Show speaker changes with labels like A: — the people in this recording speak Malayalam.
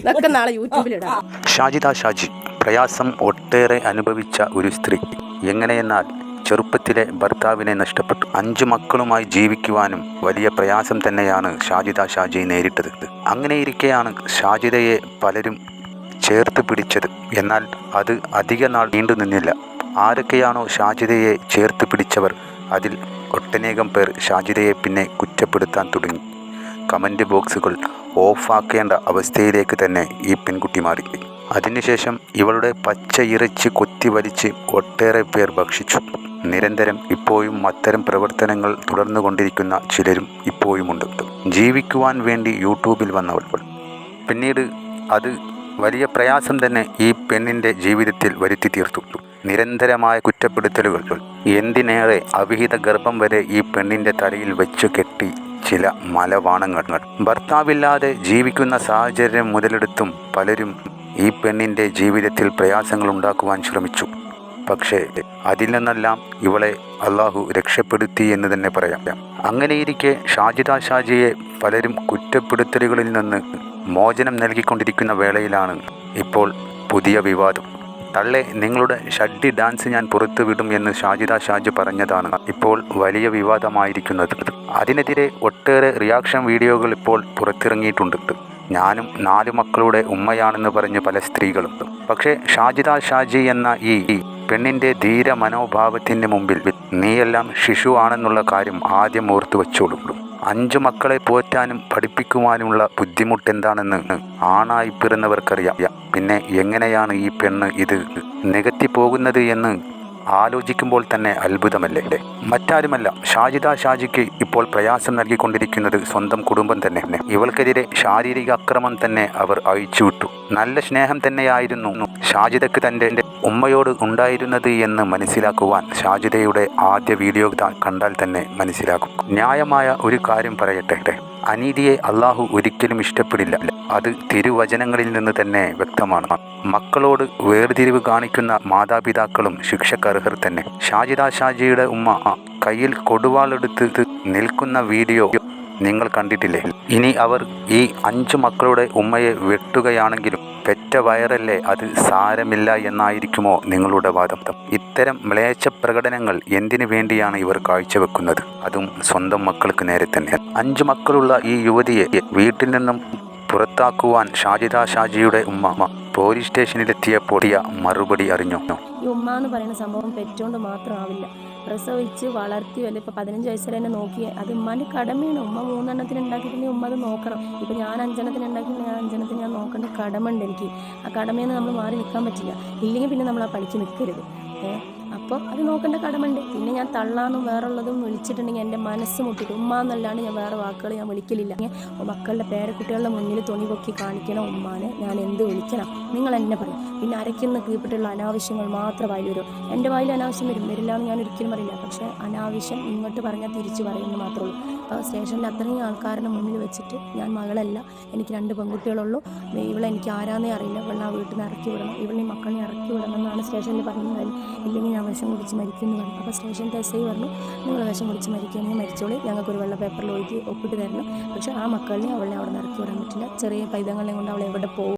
A: ഇതൊക്കെ നാളെ യൂട്യൂബിലിടാം
B: ഷാജിദ ഷാജി പ്രയാസം ഒട്ടേറെ അനുഭവിച്ച ഒരു സ്ത്രീ. എങ്ങനെയെന്നാൽ ചെറുപ്പത്തിലെ ഭർത്താവിനെ നഷ്ടപ്പെട്ടു. അഞ്ചു മക്കളുമായി ജീവിക്കുവാനും വലിയ പ്രയാസം തന്നെയാണ് ഷാജിദ ഷാജി നേരിട്ടത്. അങ്ങനെയിരിക്കെയാണ് ഷാജിദയെ പലരും ചേർത്ത് പിടിച്ചത്. എന്നാൽ അത് അധിക നാൾ നീണ്ടു നിന്നില്ല. ആരൊക്കെയാണോ ഷാജിദയെ ചേർത്ത് പിടിച്ചവർ അതിൽ ഒട്ടനേകം പേർ ഷാജിദയെ പിന്നെ കുറ്റപ്പെടുത്താൻ തുടങ്ങി. കമന്റ് ബോക്സുകൾ ഓഫാക്കേണ്ട അവസ്ഥയിലേക്ക് തന്നെ ഈ പെൺകുട്ടി മാറി. അതിനുശേഷം ഇവളുടെ പച്ച ഇറച്ചി കൊത്തിവലിച്ച് ഒട്ടേറെ പേർ ഭക്ഷിച്ചു. നിരന്തരം ഇപ്പോഴും അത്തരം പ്രവർത്തനങ്ങൾ തുടർന്നുകൊണ്ടിരിക്കുന്ന ചിലരും ഇപ്പോഴുമുണ്ട്. ജീവിക്കുവാൻ വേണ്ടി യൂട്യൂബിൽ വന്നവൾ. പിന്നീട് അത് വലിയ പ്രയാസം തന്നെ ഈ പെണ്ണിന്റെ ജീവിതത്തിൽ വരുത്തി തീർത്തു. നിരന്തരമായ കുറ്റപ്പെടുത്തലുകൾ. എന്തിനേറെ അവിഹിത ഗർഭം വരെ ഈ പെണ്ണിന്റെ തലയിൽ വെച്ച് കെട്ടി ചില മലവാണങ്ങൾ ഭർത്താവില്ലാതെ ജീവിക്കുന്ന സാഹചര്യം മുതലെടുത്തും പലരും ഈ പെണ്ണിന്റെ ജീവിതത്തിൽ പ്രയാസങ്ങൾ ഉണ്ടാക്കുവാൻ ശ്രമിച്ചു. പക്ഷേ അതിൽ നിന്നെല്ലാം ഇവളെ അള്ളാഹു രക്ഷപ്പെടുത്തി എന്ന് തന്നെ പറയാം. അങ്ങനെയിരിക്കെ ഷാജിദ ഷാജിയെ പലരും കുറ്റപ്പെടുത്തലുകളിൽ നിന്ന് മോചനം നൽകിക്കൊണ്ടിരിക്കുന്ന വേളയിലാണ് ഇപ്പോൾ പുതിയ വിവാദം. തള്ളെ നിങ്ങളുടെ ഷഡ്ഡി ഡാൻസ് ഞാൻ പുറത്തുവിടും എന്ന് ഷാജിദ ഷാജി പറഞ്ഞതാണ്. ഇപ്പോൾ വലിയ വിവാദമായിരിക്കുന്നത്. അതിനെതിരെ ഒട്ടേറെ റിയാക്ഷൻ വീഡിയോകൾ ഇപ്പോൾ പുറത്തിറങ്ങിയിട്ടുണ്ട്. ഞാനും നാലു മക്കളുടെ ഉമ്മയാണെന്ന് പറഞ്ഞ് പല സ്ത്രീകളും. പക്ഷേ ഷാജിദ ഷാജി എന്ന ഈ പെണ്ണിന്റെ ധീര മനോഭാവത്തിന്റെ മുമ്പിൽ നീയെല്ലാം ശിശു ആണെന്നുള്ള കാര്യം ആദ്യം ഓർത്തു വെച്ചോളൂ. അഞ്ചു മക്കളെ പോറ്റാനും പഠിപ്പിക്കുവാനുമുള്ള ബുദ്ധിമുട്ട് എന്താണെന്ന് ആണായി പിറന്നവർക്കറിയാം. പിന്നെ എങ്ങനെയാണ് ഈ പെണ്ണ് ഇത് നികത്തി പോകുന്നത് എന്ന് ആലോചിക്കുമ്പോൾ തന്നെ അത്ഭുതമല്ലേ? മറ്റാരുമല്ല ഷാജിദ ഷാജിക്ക് ഇപ്പോൾ പ്രയാസം നൽകിക്കൊണ്ടിരിക്കുന്നത് സ്വന്തം കുടുംബം തന്നെ. ഇവൾക്കെതിരെ ശാരീരിക അക്രമം തന്നെ അവർ അഴിച്ചുവിട്ടു. നല്ല സ്നേഹം തന്നെയായിരുന്നു ഷാജിദക്ക് തന്റെ ഉമ്മയോട് ഉണ്ടായിരുന്നത് എന്ന് മനസ്സിലാക്കുവാൻ ഷാജിദയുടെ ആദ്യ വീഡിയോ കണ്ടാൽ തന്നെ മനസ്സിലാക്കും. ന്യായമായ ഒരു കാര്യം പറയട്ടെ. അനീതിയെ അള്ളാഹു ഒരിക്കലും ഇഷ്ടപ്പെടില്ല. അത് തിരുവചനങ്ങളിൽ നിന്ന് തന്നെ വ്യക്തമാണ്. മക്കളോട് വേർതിരിവ് കാണിക്കുന്ന മാതാപിതാക്കളും ശിക്ഷക്കർഹർ തന്നെ. ഷാജിദ ഷാജിയുടെ ഉമ്മ കയ്യിൽ കൊടുവാളെടുത്ത് നിൽക്കുന്ന വീഡിയോ നിങ്ങൾ കണ്ടിട്ടില്ലേ? ഇനി അവർ ഈ അഞ്ചു മക്കളുടെ ഉമ്മയെ വെട്ടുകയാണെങ്കിലും പെറ്റ വയറല്ലേ അത് സാരമില്ല എന്നായിരിക്കുമോ നിങ്ങളുടെ വാദം? ഇത്തരം മ്ലേച്ഛ പ്രകടനങ്ങൾ എന്തിനു വേണ്ടിയാണ് ഇവർ കാഴ്ചവെക്കുന്നത്? അതും സ്വന്തം മക്കൾക്ക് നേരെ തന്നെ. അഞ്ചു മക്കളുള്ള ഈ യുവതിയെ വീട്ടിൽ നിന്നും പുറത്താക്കുവാൻ ഷാജിദ ഷാജിയുടെ ഉമ്മ പോലീസ് സ്റ്റേഷനിലെത്തിയപ്പോൾ മറുപടി അറിഞ്ഞു.
A: ഈ ഉമ്മ എന്ന് പറയുന്ന സംഭവം പെറ്റുകൊണ്ട് മാത്രമാവില്ല. പ്രസവിച്ച് വളർത്തി വല്ല ഇപ്പോൾ പതിനഞ്ച് വയസ്സിൽ തന്നെ നോക്കി അത് ഉമ്മാന്റെ കടമയാണ്. ഉമ്മ മൂന്നെണ്ണത്തിന് ഉണ്ടാക്കിയിട്ടുണ്ടെങ്കിൽ ഉമ്മ അത് നോക്കണം. ഇപ്പോൾ ഞാൻ അഞ്ചെണ്ണത്തിന് ഉണ്ടാക്കിയിട്ട് ഞാൻ അഞ്ചെണ്ണത്തിന് ഞാൻ നോക്കേണ്ട കടമുണ്ട് എനിക്ക്. ആ കടമയിൽ നിന്ന് നമ്മൾ മാറി നിൽക്കാൻ പറ്റില്ല. ഇല്ലെങ്കിൽ പിന്നെ നമ്മൾ ആ പണിക്ക് നിൽക്കരുത് ഏ? അപ്പോൾ അത് നോക്കേണ്ട കടമുണ്ട് പിന്നെ ഞാൻ തള്ളാന്നും വേറുള്ളതും വിളിച്ചിട്ടുണ്ടെങ്കിൽ എന്റെ മനസ്സ് മുട്ടിട്ട് ഉമ്മ എന്നല്ലാണ്ട് ഞാൻ വേറെ വാക്കുകൾ ഞാൻ വിളിക്കലില്ല. മക്കളുടെ പേരക്കുട്ടികളുടെ മുന്നിൽ തുണി പൊക്കി കാണിക്കണം ഉമ്മാനെ. ഞാൻ എന്ത് വിളിക്കണം? നിങ്ങൾ എന്നെ പറയും. പിന്നെ അരയ്ക്കുന്ന കീഴ്പ്പെട്ടുള്ള അനാവശ്യങ്ങൾ മാത്രം വായിൽ വരും. എന്റെ വായിൽ അനാവശ്യം വരും. വരില്ല എന്ന് ഞാൻ ഒരിക്കലും പറയില്ല. പക്ഷേ അനാവശ്യം ഇങ്ങോട്ട് പറഞ്ഞാൽ തിരിച്ചു പറയുമെന്ന് മാത്രമേ ഉള്ളൂ. അപ്പോൾ സ്റ്റേഷനിൽ അത്രയും ആൾക്കാരുടെ മുന്നിൽ വെച്ചിട്ട് ഞാൻ മകളല്ല. എനിക്ക് രണ്ട് പെൺകുട്ടികളുള്ളൂ. ഇവളെ എനിക്ക് ആരാന്നേ അറിയില്ല. ഇവളെ ആ വീട്ടിൽ നിന്ന് ഇറക്കി വിടണം. ഇവളെ മക്കളെ ഇറക്കി വിടണം എന്നാണ് സ്റ്റേഷനിൽ പറഞ്ഞത്. ഇല്ലെങ്കിൽ ഞാൻ വിഷം കുടിച്ച് മരിക്കുന്നു പറഞ്ഞു. അപ്പോൾ സ്റ്റേഷൻ എസ് ഐ പറഞ്ഞു നിങ്ങൾ വിഷം കുടിച്ച് മരിക്കുകയാണെങ്കിൽ മരിച്ചോളി. ഞങ്ങൾക്കൊരു വെള്ള പേപ്പറിൽ ഒഴുകി ഒപ്പിട്ട് തരണം. പക്ഷേ ആ മക്കളിനെ അവളെ അവിടെ നിന്ന് ഇറക്കി വിടാൻ പറ്റില്ല. ചെറിയ പൈതങ്ങളെ കൊണ്ട് അവളെ എവിടെ പോകും?